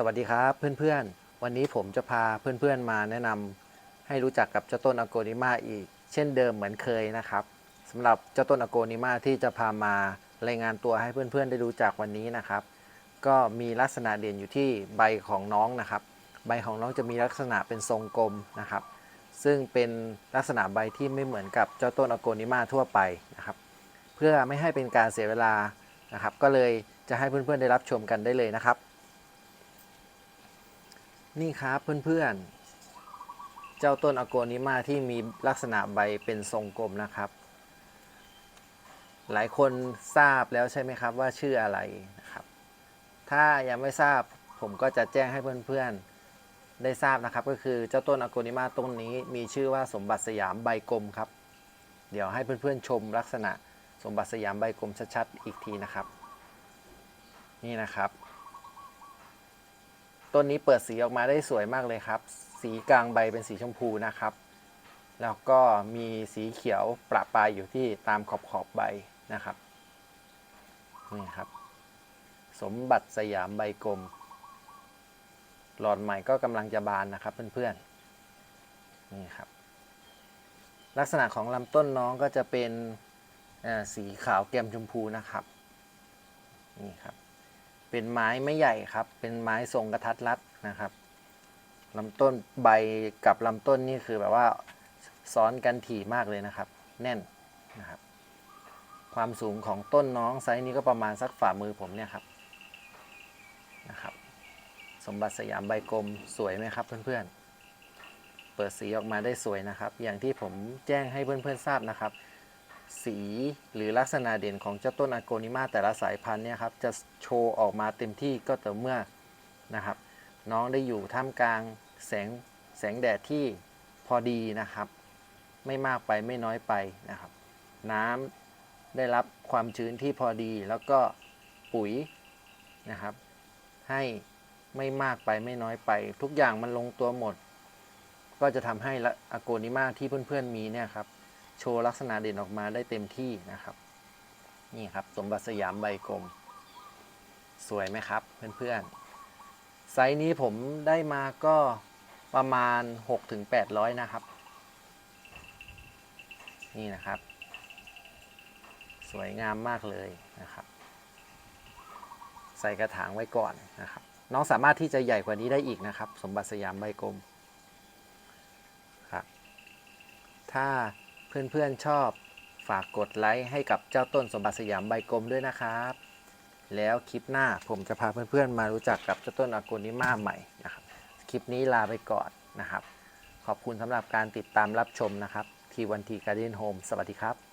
สวัสดีครับเพื่อนๆ วันนี้ผมจะพาเพื่อนๆมาแนะนำให้รู้จักกับเจ้าต้นอโกนิมาอีก เช่นเดิมเหมือนเคยนะครับสำหรับเจ้าต้นอโกนิมาที่จะพามารายงานตัวให้เพื่อนๆ ได้รู้จักวันนี้นะครับ ก็มีลักษณะเด่นอยู่ที่ใบของน้องนะครับ ใบของน้องจะมีลักษณะเป็นทรงกลมนะครับ ซึ่งเป็นลักษณะใบที่ไม่เหมือนกับเจ้าต้นอโกนิมาทั่วไปนะครับ เพื่อไม่ให้เป็นการเสียเวลานะครับ ก็เลยจะให้เพื่อนๆได้รับชมกันได้เลยนะครับ นี่ครับเพื่อนๆ เจ้าต้นอโกนิมาที่มีลักษณะใบเป็นทรงกลมนะครับ หลายคนทราบแล้วใช่ไหมครับว่าชื่ออะไรนะครับ ถ้ายังไม่ทราบผมก็จะแจ้งให้เพื่อนๆ ได้ทราบนะครับ ก็คือเจ้าต้นอโกนิมาต้นนี้มีชื่อว่าสมบัติสยามใบกลมครับ เดี๋ยวให้เพื่อนๆชมลักษณะสมบัติสยามใบกลมชัดๆอีกทีนะครับ นี่นะครับ ต้นนี้เปิดสีออกมาได้สวยมากเลยครับ สีกลางใบเป็นสีชมพูนะครับ แล้วก็มีสีเขียวประปรายอยู่ที่ตามขอบขอบใบนะครับนี่ครับ สมบัติสยามใบกลม หลอดใหม่ก็กำลังจะบานนะครับเพื่อนๆนี่ครับ ลักษณะของลำต้นน้องก็จะเป็นสีขาวแก้มชมพูนะครับนี่ครับ เป็นไม้ไม่ใหญ่ครับ เป็นไม้ทรงกระทัดรัดนะครับลำต้นใบกับลำต้นนี่คือแบบว่าซ้อนกันถี่มากเลยนะครับ แน่นนะครับ ความสูงของต้นน้องไซส์นี้ก็ประมาณสักฝ่ามือผมเนี่ยครับนะครับ สมบัติสยามใบกลมสวยไหมครับเพื่อนๆเปิดสีออกมาได้สวยนะครับ อย่างที่ผมแจ้งให้เพื่อนๆทราบนะครับ สีหรือลักษณะเด่นของเจ้าต้นอโกนิมาแต่ละสายพันธุ์เนี่ยครับจะโชว์ออกมาเต็มที่ก็ต่อเมื่อนะครับ น้องได้อยู่ท่ามกลางแสงแสงแดดที่พอดีนะครับ ไม่มากไปไม่น้อยไปนะครับ น้ำได้รับความชื้นที่พอดีแล้วก็ปุ๋ยนะครับ ให้ไม่มากไปไม่น้อยไป ทุกอย่างมันลงตัวหมด ก็จะทำให้ละอโกนิมาที่เพื่อนๆมีเนี่ยครับ โชว์ลักษณะเด่นออกมาได้เต็มที่นะครับ นี่ครับสมบัติสยามใบกลม สวยไหมครับเพื่อนๆไซส์นี้ผมได้มาก็ประมาณ 6-800 นะครับ นี่นะครับ สวยงามมากเลยนะครับ ใส่กระถางไว้ก่อนนะครับ น้องสามารถที่จะใหญ่กว่านี้ได้อีกนะครับ สมบัติสยามใบกลมครับ ถ้า เพื่อนๆชอบฝากกดไลค์ให้กับเจ้าต้นสมบัติสยามใบกลมด้วยนะครับ แล้วคลิปหน้าผมจะพาเพื่อนๆมารู้จักกับเจ้าต้นอากูนิมาใหม่นะครับ คลิปนี้ลาไปก่อนนะครับ ขอบคุณสำหรับการติดตามรับชมนะครับ ทีวันทีการ์เดนโฮมสวัสดีครับ